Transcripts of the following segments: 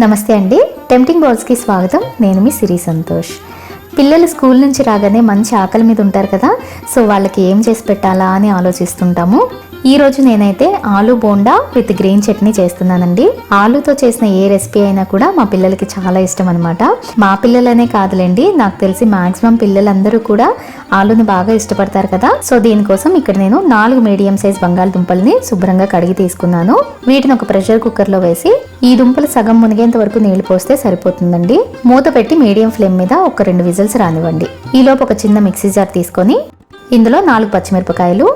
నమస్తే అండి. టెంప్టింగ్ బౌల్స్కి స్వాగతం. నేను మీ సిరి సంతోష్. పిల్లలు స్కూల్ నుంచి రాగానే మంచి ఆకలి మీద ఉంటారు కదా సో వాళ్ళకి ఏం చేసి పెట్టాలా అని ఆలోచిస్తుంటాము. ఈరోజు నేనైతే ఆలు బోండా విత్ గ్రీన్ చట్నీ చేస్తున్నానండి. ఆలుతో చేసిన ఏ రెసిపీ అయినా కూడా మా పిల్లలకి చాలా ఇష్టం అనమాట మా పిల్లలనే కాదులేండి నాకు తెలిసి మాక్సిమం పిల్లలందరూ కూడా ఆలుని బాగా ఇష్టపడతారు కదా. సో దీనికోసం ఇక్కడ నేను నాలుగు మీడియం సైజ్ బంగాళదుంపల్ని శుభ్రంగా కడిగి తీసుకున్నాను. వీటిని ఒక ప్రెషర్ కుక్కర్లో వేసి ఈ దుంపలు సగం మునిగేంత వరకు నీళ్ళు పోస్తే సరిపోతుందండి. మూత పెట్టి మీడియం ఫ్లేమ్ మీద ఒక రెండు విజిల్స్ రానివ్వండి. ఈలోపు ఒక చిన్న మిక్సీ జార్ తీసుకొని ఇందులో నాలుగు పచ్చిమిరపకాయలు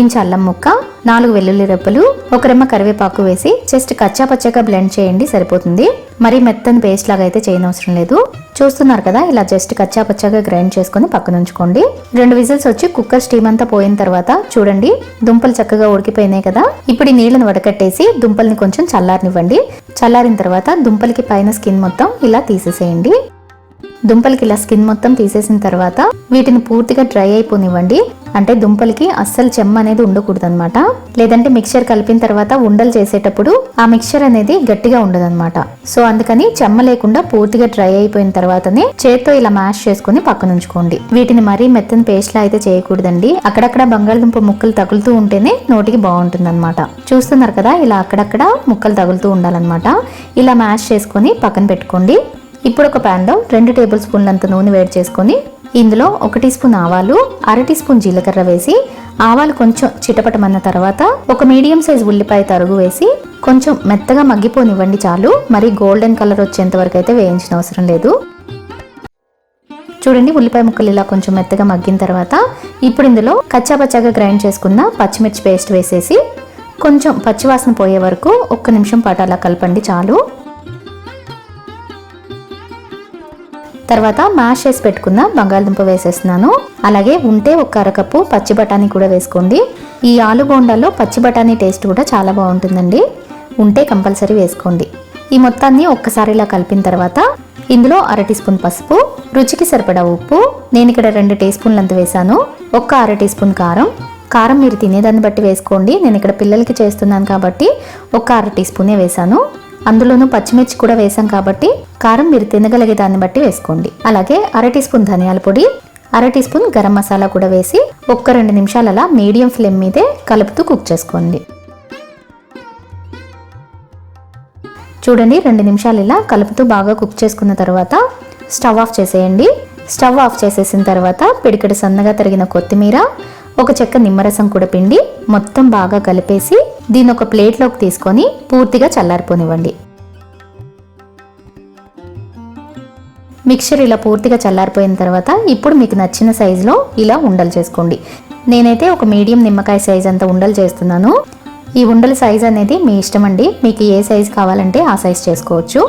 ఇంచు అల్లం ముక్క నాలుగు వెల్లుల్లి రెప్పలు ఒక రెమ్మ కరివేపాకు వేసి జస్ట్ కచ్చా పచ్చగా బ్లెండ్ చేయండి సరిపోతుంది. మరి మెత్తని పేస్ట్ లాగా అయితే చేయనవసరం లేదు. చూస్తున్నారు కదా ఇలా జస్ట్ కచ్చా పచ్చగా గ్రైండ్ చేసుకుని పక్కన ఉంచుకోండి. రెండు విజిల్స్ వచ్చి కుక్కర్ స్టీమ్ అంతా పోయిన తర్వాత చూడండి దుంపలు చక్కగా ఉడికిపోయినాయి కదా. ఇప్పుడు ఈ నీళ్ళని వడకట్టేసి దుంపల్ని కొంచెం చల్లారనివ్వండి. చల్లారిన తర్వాత దుంపలకి పైన స్కిన్ మొత్తం ఇలా తీసేసేయండి. దుంపలకి ఇలా స్కిన్ మొత్తం తీసేసిన తర్వాత వీటిని పూర్తిగా డ్రై అయిపోనివ్వండి. అంటే దుంపలకి అస్సలు చెమ్మ అనేది ఉండకూడదు అనమాట లేదంటే మిక్చర్ కలిపిన తర్వాత ఉండలు చేసేటప్పుడు ఆ మిక్చర్ అనేది గట్టిగా ఉండదన్నమాట. సో అందుకని చెమ్మ లేకుండా పూర్తిగా డ్రై అయిపోయిన తర్వాతనే చేత్తో ఇలా మ్యాష్ చేసుకుని పక్కన ఉంచుకోండి. వీటిని మరీ మెత్తని పేస్ట్ లా అయితే చేయకూడదండి. అక్కడక్కడ బంగాళదుంప ముక్కలు తగులుతూ ఉంటేనే నోటికి బాగుంటుంది అనమాట చూస్తున్నారు కదా ఇలా అక్కడక్కడ ముక్కలు తగులుతూ ఉండాలన్నమాట. ఇలా మ్యాష్ చేసుకొని పక్కన పెట్టుకోండి. ఇప్పుడు ఒక ప్యాన్లో రెండు టేబుల్ స్పూన్లంత నూనె వేడి చేసుకొని ఇందులో ఒక టీ స్పూన్ ఆవాలు అర టీ స్పూన్ జీలకర్ర వేసి ఆవాలు కొంచెం చిటపటమన్న తర్వాత ఒక మీడియం సైజ్ ఉల్లిపాయ తరుగు వేసి కొంచెం మెత్తగా మగ్గిపోనివ్వండి చాలు. మరి గోల్డెన్ కలర్ వచ్చేంత వరకు అయితే వేయించిన అవసరం లేదు. చూడండి ఉల్లిపాయ ముక్కలు ఇలా కొంచెం మెత్తగా మగ్గిన తర్వాత ఇప్పుడు ఇందులో కచ్చా పచ్చాగా గ్రైండ్ చేసుకున్న పచ్చిమిర్చి పేస్ట్ వేసేసి కొంచెం పచ్చివాసన పోయే వరకు ఒక్క నిమిషం పాటు అలా కలపండి చాలు. తర్వాత మ్యాష్ చేసి పెట్టుకున్న బంగాళదుంప వేసేస్తున్నాను. అలాగే ఉంటే ఒక అరకప్పు పచ్చి బఠానీ కూడా వేసుకోండి. ఈ ఆలు బోండాలో పచ్చి బఠానీ టేస్ట్ కూడా చాలా బాగుంటుందండి. ఉంటే కంపల్సరీ వేసుకోండి. ఈ మొత్తాన్ని ఒక్కసారి ఇలా కలిపిన తర్వాత ఇందులో అర టీ స్పూన్ పసుపు రుచికి సరిపడా ఉప్పు నేను ఇక్కడ రెండు టీ స్పూన్లంత వేసాను ఒక్క అర టీ స్పూన్ కారం. కారం మీరు తినేదాన్ని బట్టి వేసుకోండి. నేను ఇక్కడ పిల్లలకి చేస్తున్నాను కాబట్టి ఒక అర టీ స్పూనే వేసాను అందులోనూ పచ్చిమిర్చి కూడా వేసాం కాబట్టి కారం మీరు తినగలిగే దాన్ని బట్టి వేసుకోండి. అలాగే అర టీ స్పూన్ ధనియాల పొడి అర టీ స్పూన్ గరం మసాలా కూడా వేసి ఒక్క రెండు నిమిషాలు అలా మీడియం ఫ్లేమ్ మీదే కలుపుతూ కుక్ చేసుకోండి. చూడండి రెండు నిమిషాలు ఇలా కలుపుతూ బాగా కుక్ చేసుకున్న తర్వాత స్టవ్ ఆఫ్ చేసేయండి. స్టవ్ ఆఫ్ చేసేసిన తర్వాత పిడికడి సన్నగా తరిగిన కొత్తిమీర ఒక చెక్క నిమ్మరసం కూడా పిండి మొత్తం బాగా కలిపేసి దీన్ని ఒక ప్లేట్లోకి తీసుకొని పూర్తిగా చల్లారిపోనివ్వండి. మిక్చర్ ఇలా పూర్తిగా చల్లారిపోయిన తర్వాత ఇప్పుడు మీకు నచ్చిన సైజులో ఇలా ఉండలు చేసుకోండి. నేనైతే ఒక మీడియం నిమ్మకాయ సైజ్ అంత ఉండలు చేస్తున్నాను. ఈ ఉండల సైజ్ అనేది మీ ఇష్టం అండి. మీకు ఏ సైజ్ కావాలంటే ఆ సైజ్ చేసుకోవచ్చు.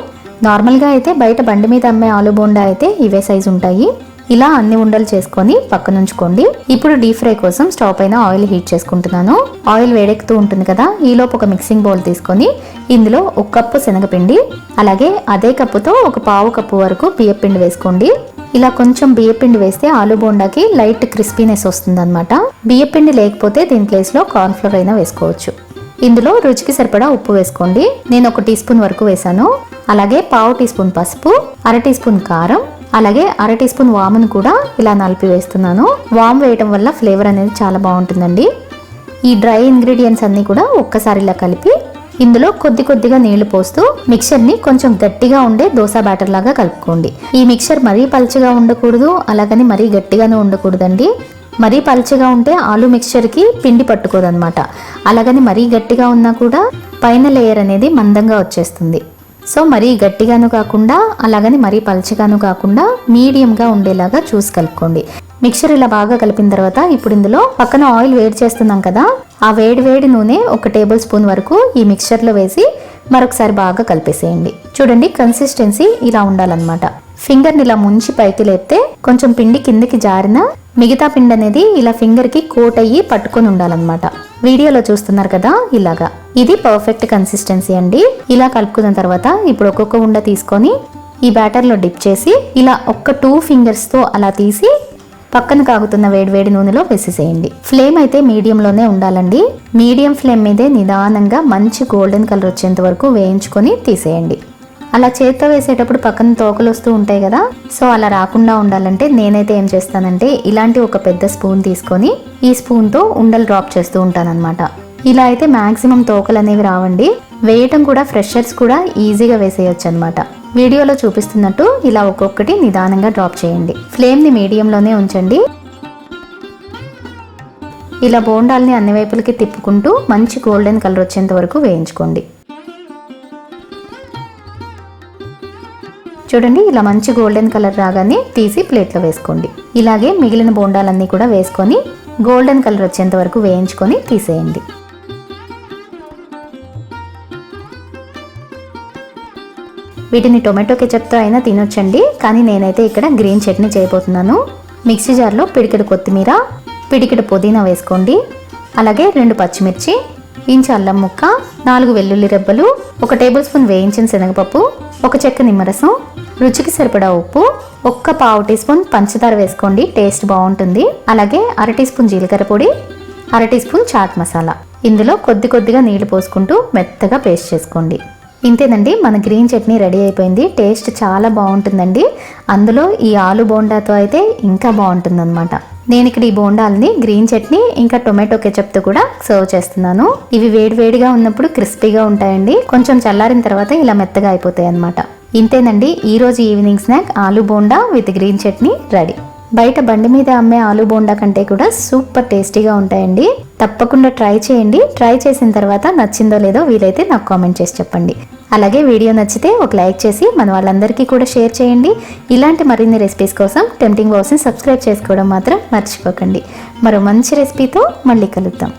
నార్మల్గా అయితే బయట బండి మీద అమ్మే ఆలు బోండా అయితే ఇవే సైజ్ ఉంటాయి. ఇలా అన్ని ఉండలు చేసుకొని పక్కన ఉంచుకోండి ఇప్పుడు డీప్ ఫ్రై కోసం స్టవ్ పైన ఆయిల్ హీట్ చేసుకుంటున్నాను. ఆయిల్ వేడెక్కుతూ ఉంటుంది కదా ఈలోపు ఒక మిక్సింగ్ బౌల్ తీసుకొని ఇందులో ఒక కప్పు శనగపిండి అలాగే అదే కప్పుతో ఒక పావు కప్పు వరకు బియ్యపిండి వేసుకోండి. ఇలా కొంచెం బియ్యపిండి వేస్తే ఆలు బోండాకి లైట్ క్రిస్పీనెస్ వస్తుంది అనమాట బియ్యపిండి లేకపోతే దీని ప్లేస్లో కార్న్ఫ్లవర్ అయినా వేసుకోవచ్చు. ఇందులో రుచికి సరిపడా ఉప్పు వేసుకోండి. నేను ఒక టీ స్పూన్ వరకు వేసాను అలాగే పావు టీ స్పూన్ పసుపు అర టీ స్పూన్ కారం అలాగే అర టీ స్పూన్ వామును కూడా ఇలా నలిపి వేస్తున్నాను. వామ్ వేయటం వల్ల ఫ్లేవర్ అనేది చాలా బాగుంటుందండి. ఈ డ్రై ఇంగ్రీడియంట్స్ అన్నీ కూడా ఒక్కసారి ఇలా కలిపి ఇందులో కొద్ది కొద్దిగా నీళ్ళు పోస్తూ మిక్చర్ని కొంచెం గట్టిగా ఉండే దోశ బ్యాటర్ లాగా కలుపుకోండి. ఈ మిక్చర్ మరీ పలుచగా ఉండకూడదు అలాగని మరీ గట్టిగానే ఉండకూడదండి. మరీ పలుచగా ఉంటే ఆలు మిక్చర్కి పిండి పట్టుకోదన్నమాట. అలాగని మరీ గట్టిగా ఉన్నా కూడా పైన లేయర్ అనేది మందంగా వచ్చేస్తుంది. సో మరీ గట్టిగాను కాకుండా అలాగని మరీ పలచగాను కాకుండా మీడియంగా ఉండేలాగా చూసి కలుపుకోండి. మిక్చర్ ఇలా బాగా కలిపిన తర్వాత ఇప్పుడు ఇందులో పక్కన ఆయిల్ వేడి చేస్తున్నాం కదా ఆ వేడి వేడి నూనె ఒక టేబుల్ స్పూన్ వరకు ఈ మిక్చర్లో వేసి మరొకసారి బాగా కలిపేసేయండి. చూడండి కన్సిస్టెన్సీ ఇలా ఉండాలన్నమాట. ఫింగర్ని ఇలా ముంచి పైకి లేపితే కొంచెం పిండి కిందకి జారిన మిగతా పిండి అనేది ఇలా ఫింగర్కి కోట్ అయ్యి పట్టుకొని ఉండాలన్నమాట. వీడియోలో చూస్తున్నారు కదా ఇలాగా. ఇది పర్ఫెక్ట్ కన్సిస్టెన్సీ అండి. ఇలా కలుపుకున్న తర్వాత ఇప్పుడు ఒక్కొక్క ఉండ తీసుకొని ఈ బ్యాటర్లో డిప్ చేసి ఇలా ఒక్క టూ ఫింగర్స్తో అలా తీసి పక్కన కాగుతున్న వేడివేడి నూనెలో వేసేసేయండి. ఫ్లేమ్ అయితే మీడియంలోనే ఉండాలండి. మీడియం ఫ్లేమ్ మీదే నిదానంగా మంచి గోల్డెన్ కలర్ వచ్చేంత వరకు వేయించుకొని తీసేయండి. అలా చేత్తో వేసేటప్పుడు పక్కన తోకలు వస్తూ ఉంటాయి కదా సో అలా రాకుండా ఉండాలంటే నేనైతే ఏం చేస్తానంటే ఇలాంటి ఒక పెద్ద స్పూన్ తీసుకొని ఈ స్పూన్తో ఉండలు డ్రాప్ చేస్తూ ఉంటానన్నమాట. ఇలా అయితే మ్యాక్సిమం తోకలు అనేవి రావండి. వేయటం కూడా ఫ్రెషర్స్ కూడా ఈజీగా వేసేయచ్చు అనమాట వీడియోలో చూపిస్తున్నట్టు ఇలా ఒక్కొక్కటి నిదానంగా డ్రాప్ చేయండి. ఫ్లేమ్ని మీడియంలోనే ఉంచండి. ఇలా బోండాల్ని అన్ని వైపులకి తిప్పుకుంటూ మంచి గోల్డెన్ కలర్ వచ్చేంత వరకు వేయించుకోండి. చూడండి ఇలా మంచి గోల్డెన్ కలర్ రాగానే తీసి ప్లేట్లో వేసుకోండి. ఇలాగే మిగిలిన బోండాలన్నీ కూడా వేసుకొని గోల్డెన్ కలర్ వచ్చేంత వరకు వేయించుకొని తీసేయండి. వీటిని టొమాటో కెచప్తో అయినా తినొచ్చండి. కానీ నేనైతే ఇక్కడ గ్రీన్ చట్నీ చేయబోతున్నాను. మిక్సీ జార్లో పిడికిడి కొత్తిమీర పిడికిడి పుదీనా వేసుకోండి. అలాగే రెండు పచ్చిమిర్చి ఇంచు అల్లం ముక్క నాలుగు వెల్లుల్లి రెబ్బలు ఒక టేబుల్ స్పూన్ వేయించిన శనగపప్పు ఒక చెక్క నిమ్మరసం రుచికి సరిపడా ఉప్పు ఒక్క పావు టీ స్పూన్ పంచదార వేసుకోండి టేస్ట్ బాగుంటుంది. అలాగే అర టీ స్పూన్ జీలకర్ర పొడి అర టీ స్పూన్ చాట్ మసాలా. ఇందులో కొద్ది కొద్దిగా నీళ్ళు పోసుకుంటూ మెత్తగా పేస్ట్ చేసుకోండి. ఇంతేనండి మన గ్రీన్ చట్నీ రెడీ అయిపోయింది. టేస్ట్ చాలా బాగుంటుందండి. అందులో ఈ ఆలు బోండాతో అయితే ఇంకా బాగుంటుందన్నమాట. నేను ఇక్కడ ఈ బోండాలని గ్రీన్ చట్నీ ఇంకా టొమాటో కెచప్తో కూడా సర్వ్ చేస్తున్నాను. ఇవి వేడివేడిగా ఉన్నప్పుడు క్రిస్పీగా ఉంటాయండి. కొంచెం చల్లారిన తర్వాత ఇలా మెత్తగా అయిపోతాయి అనమాట ఇంతేనండి ఈరోజు evening snack aloo bonda with green chutney ready. బయట బండి మీద అమ్మే ఆలు బోండా కంటే కూడా సూపర్ టేస్టీగా ఉంటాయండి. తప్పకుండా ట్రై చేయండి. ట్రై చేసిన తర్వాత నచ్చిందో లేదో వీలైతే నాకు కామెంట్ చేసి చెప్పండి. అలాగే వీడియో నచ్చితే ఒక లైక్ చేసి మన వాళ్ళందరికీ కూడా షేర్ చేయండి. ఇలాంటి మరిన్ని రెసిపీస్ కోసం టెంప్టింగ్ బాక్స్ని సబ్స్క్రైబ్ చేసుకోవడం మాత్రం మర్చిపోకండి. మరో మంచి రెసిపీతో మళ్ళీ కలుద్దాం.